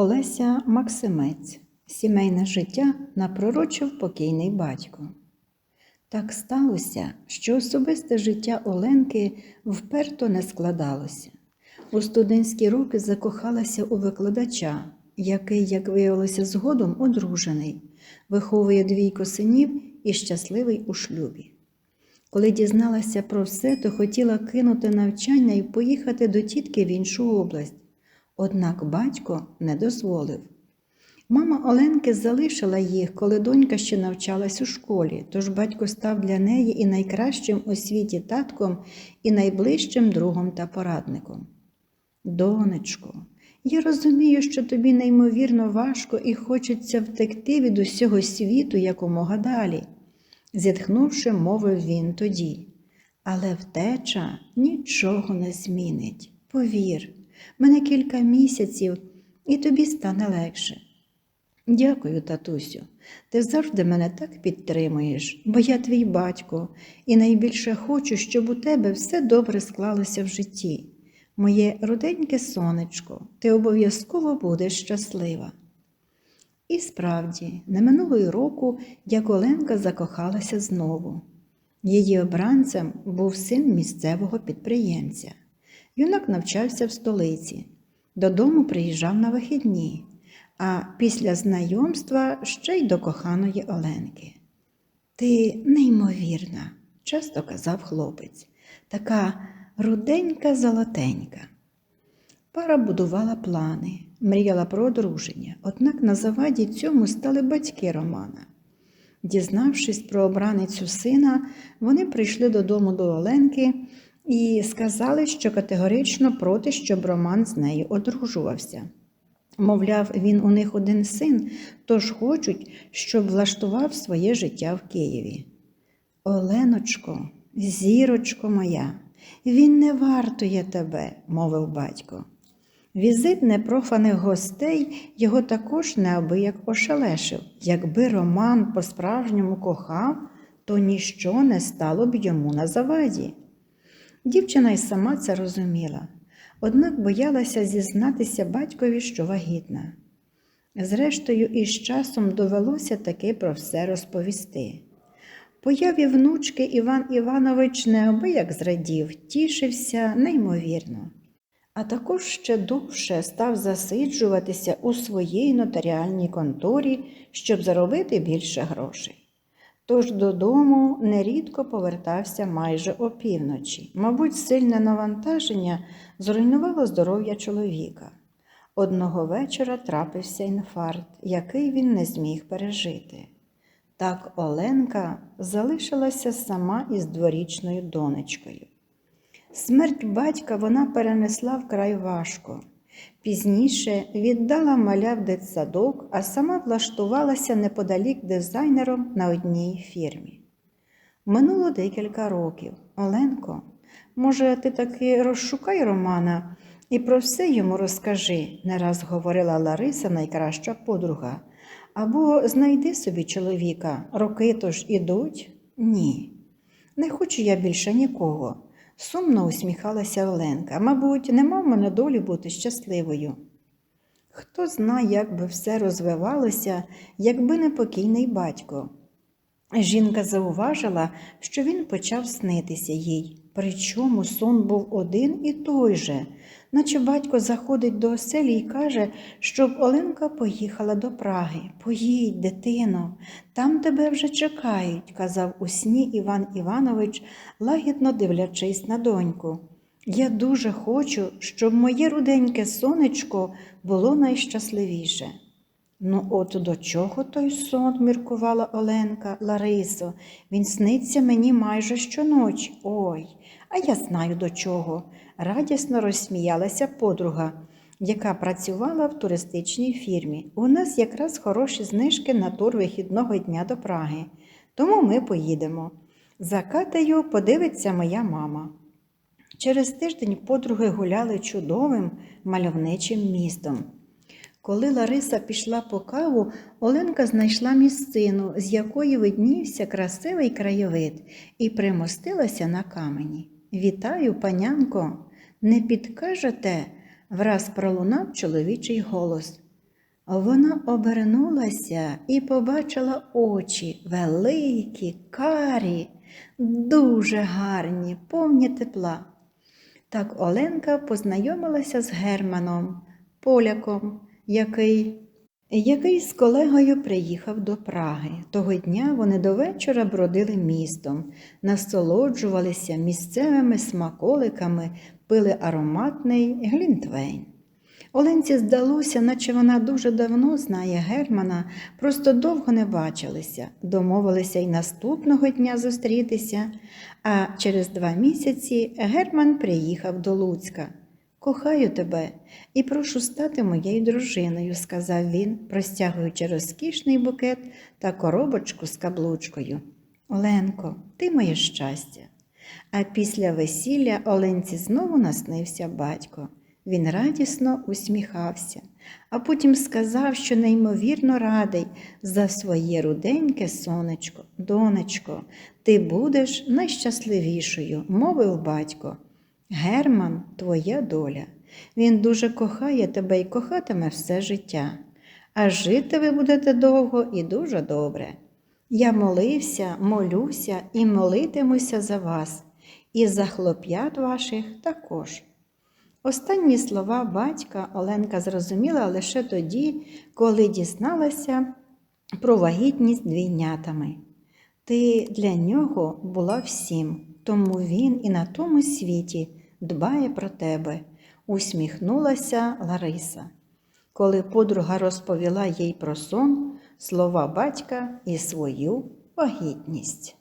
Олеся Максимець. Сімейне життя напророчив покійний батько. Так сталося, що особисте життя Оленки вперто не складалося. У студентські роки закохалася у викладача, який, як виявилося згодом, одружений, виховує двійко синів і щасливий у шлюбі. Коли дізналася про все, то хотіла кинути навчання і поїхати до тітки в іншу область. Однак батько не дозволив. Мама Оленки залишила їх, коли донька ще навчалась у школі, тож батько став для неї і найкращим у світі татком, і найближчим другом та порадником. Донечко, я розумію, що тобі неймовірно важко і хочеться втекти від усього світу якомога далі, зітхнувши, мовив він тоді. Але втеча нічого не змінить. Повір, мене кілька місяців, і тобі стане легше. Дякую, татусю. Ти завжди мене так підтримуєш, бо я твій батько, і найбільше хочу, щоб у тебе все добре склалося в житті. Моє руденьке сонечко, ти обов'язково будеш щаслива. І справді, не минуло й року, як Оленка закохалася знову. Її обранцем був син місцевого підприємця. Юнак навчався в столиці, додому приїжджав на вихідні, а після знайомства ще й до коханої Оленки. Ти неймовірна, часто казав хлопець, така руденька золотенька. Пара будувала плани, мріяла про одруження, однак на заваді цьому стали батьки Романа. Дізнавшись про обраницю сина, вони прийшли додому до Оленки і сказали, що категорично проти, щоб Роман з нею одружувався. Мовляв, він у них один син, тож хочуть, щоб влаштував своє життя в Києві. Оленочко, зірочко моя, він не вартує тебе, мовив батько. Візит непрофаних гостей його також неабияк ошелешив. Якби Роман по-справжньому кохав, то ніщо не стало б йому на заваді. Дівчина й сама це розуміла, однак боялася зізнатися батькові, що вагітна. Зрештою, із часом довелося таки про все розповісти. Появі внучки Іван Іванович неабияк зрадів, тішився неймовірно, а також ще довше став засиджуватися у своїй нотаріальній конторі, щоб заробити більше грошей. Тож додому нерідко повертався майже опівночі. Мабуть, сильне навантаження зруйнувало здоров'я чоловіка. Одного вечора трапився інфаркт, який він не зміг пережити. Так Оленка залишилася сама із дворічною донечкою. Смерть батька вона перенесла вкрай важко. Пізніше віддала маля в дитсадок, а сама влаштувалася неподалік дизайнером на одній фірмі. Минуло декілька років. Оленко, може, ти таки розшукай Романа і про все йому розкажи, не раз говорила Лариса, найкраща подруга. Або знайди собі чоловіка, роки тож ідуть? Ні. Не хочу я більше нікого. Сумно усміхалася Оленка. Мабуть, нема в мене долі бути щасливою. Хто знає, як би все розвивалося, якби не покійний батько. Жінка зауважила, що він почав снитися їй, причому сон був один і той же, наче батько заходить до оселі і каже, щоб Оленка поїхала до Праги. Поїдь, дитино, там тебе вже чекають, казав у сні Іван Іванович, лагідно дивлячись на доньку. Я дуже хочу, щоб моє руденьке сонечко було найщасливіше. Ну, от до чого той сон, міркувала Оленка Ларисо. Він сниться мені майже щоночі. Ой, а я знаю до чого. Радісно розсміялася подруга, яка працювала в туристичній фірмі. У нас якраз хороші знижки на тур вихідного дня до Праги, тому ми поїдемо. За Катею подивиться моя мама. Через тиждень подруги гуляли чудовим мальовничим містом. Коли Лариса пішла по каву, Оленка знайшла місцину, з якої виднівся красивий краєвид, і примостилася на камені. Вітаю, панянко, не підкажете? враз пролунав чоловічий голос. Вона обернулася і побачила очі великі, карі, дуже гарні, повні тепла. Так Оленка познайомилася з Германом, поляком, який, який з колегою приїхав до Праги. Того дня вони до вечора бродили містом, насолоджувалися місцевими смаколиками, пили ароматний глінтвейн. Оленці здалося, наче вона дуже давно знає Германа, просто довго не бачилися, домовилися й наступного дня зустрітися, а через два місяці Герман приїхав до Луцька. Кохаю тебе і прошу стати моєю дружиною, сказав він, простягуючи розкішний букет та коробочку з каблучкою. Оленко, ти моє щастя. А після весілля Оленці знову наснився батько. Він радісно усміхався, а потім сказав, що неймовірно радий за своє руденьке сонечко. Донечко, ти будеш найщасливішою, мовив батько. Герман, твоя доля. Він дуже кохає тебе і кохатиме все життя. А жити ви будете довго і дуже добре. Я молився, молюся і молитимуся за вас, і за хлоп'ят ваших також. Останні слова батька Оленка зрозуміла лише тоді, коли дізналася про вагітність двійнятами. Ти для нього була всім, тому він і на тому світі дбає про тебе, усміхнулася Лариса. Коли подруга розповіла їй про сон, слова батька і свою вагітність.